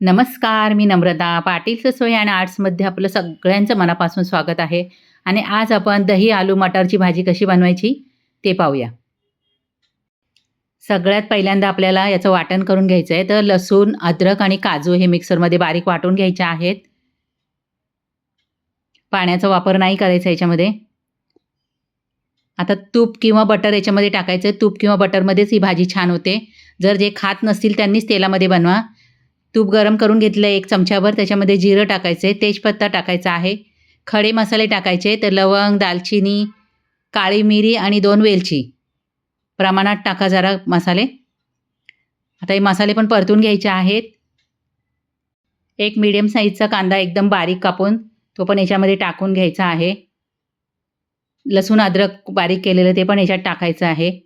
नमस्कार मी नम्रता. पाटील ससोई आणि आर्ट्समध्ये आपलं सगळ्यांचं मनापासून स्वागत आहे. आणि आज आपण दही आलू मटारची भाजी कशी बनवायची ते पाहूया. सगळ्यात पहिल्यांदा आपल्याला याचं वाटण करून घ्यायचं आहे तर लसूण अद्रक आणि काजू हे मिक्सरमध्ये बारीक वाटून घ्यायचे आहेत. पाण्याचा वापर नाही करायचा याच्यामध्ये. आता तूप किंवा बटर याच्यामध्ये टाकायचं. तूप किंवा बटरमध्येच ही भाजी छान होते. जर जे खात नसतील त्यांनीच तेलामध्ये बनवा. तूप गरम करून घेतलं एक चमच्याभर त्याच्यामध्ये जिरं टाकायचे तेजपत्ता टाकायचा आहे खडे मसाले टाकायचे तर लवंग दालचिनी काळी मिरी आणि दोन वेलची. प्रमाणात टाका जरा मसाले. आता हे मसाले पण परतून घ्यायचे आहेत. एक मीडियम साईजचा कांदा एकदम बारीक कापून तो पण याच्यामध्ये टाकून घ्यायचा आहे. लसूण अद्रक बारीक केलेलं ते पण याच्यात टाकायचं आहे.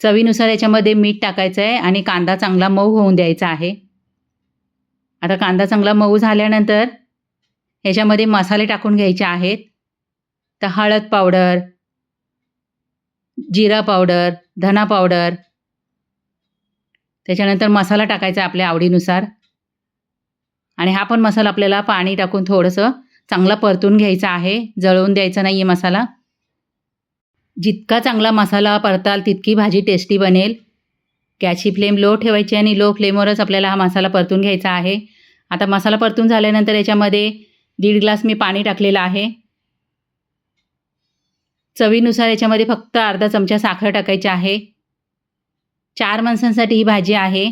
चवीनुसार याच्यामध्ये मीठ टाकायचं आहे आणि कांदा चांगला मऊ होऊन द्यायचा आहे. आता कांदा चांगला मऊ झाल्यानंतर ह्याच्यामध्ये मसाले टाकून घ्यायचे आहेत. तर हळद पावडर जिरा पावडर धना पावडर त्याच्यानंतर मसाला टाकायचा आपल्या आवडीनुसार. आणि हा पण मसाला आपल्याला पाणी टाकून थोडंसं चांगला परतून घ्यायचा आहे. जळवून द्यायचा नाही आहे मसाला. जितका चांगला मसाला परताल तितकी भाजी टेस्टी बनेल. गॅसची फ्लेम लो ठेवायची आणि लो फ्लेमवरच आपल्याला हा मसाला परतून घ्यायचा आहे. आता मसाला परतून झाल्यानंतर याच्यामध्ये दीड ग्लास मी पाणी टाकलेलं आहे. चवीनुसार याच्यामध्ये फक्त अर्धा चमचा साखर टाकायची आहे. चार माणसांसाठी ही भाजी आहे.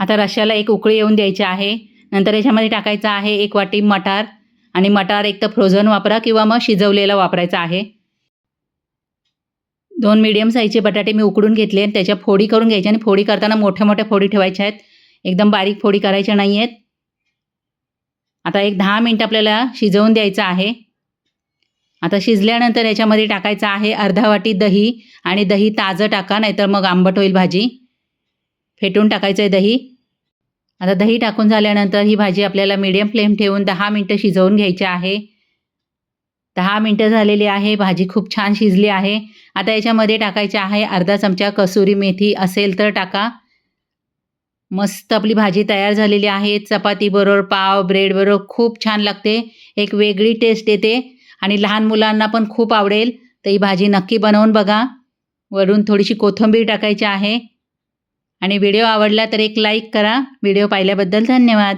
आता रश्याला एक उकळी येऊन द्यायची आहे. नंतर याच्यामध्ये टाकायचं आहे एक वाटी मटार. आणि मटार एक तर फ्रोझन वापरा किंवा मग शिजवलेला वापरायचा आहे. दोन मीडियम साईजचे बटाटे मी उकडून घेतले आणि त्याच्या फोडी करून घ्यायच्या आणि फोडी करताना मोठ्या मोठ्या फोडी ठेवायच्या आहेत. एकदम बारीक फोडी करायच्या नाही आहेत. आता एक दहा मिनटं आपल्याला शिजवून द्यायचं आहे. आता शिजल्यानंतर याच्यामध्ये टाकायचं आहे अर्धा वाटी दही आणि दही ताजं टाका नाहीतर मग आंबट होईल भाजी. फेटून टाकायचं आहे दही. आता दही टाकून झाल्यानंतर ही भाजी आपल्याला मीडियम फ्लेम ठेवून दहा मिनटं शिजवून घ्यायची आहे. दहा मिनटं झालेली आहे. भाजी खूप छान शिजली आहे. आता याच्यामध्ये टाकायची आहे अर्धा चमचा कसुरी मेथी असेल तर टाका. मस्त आपली भाजी तयार झालेली आहे. चपातीबरोबर पाव ब्रेडबरोबर खूप छान लागते. एक वेगळी टेस्ट येते आणि लहान मुलांना पण खूप आवडेल. तर ही भाजी नक्की बनवून बघा. वरून थोडीशी कोथिंबीर टाकायची आहे. आणि व्हिडिओ आवडला तर एक लाईक करा. व्हिडिओ पाहिल्याबद्दल धन्यवाद.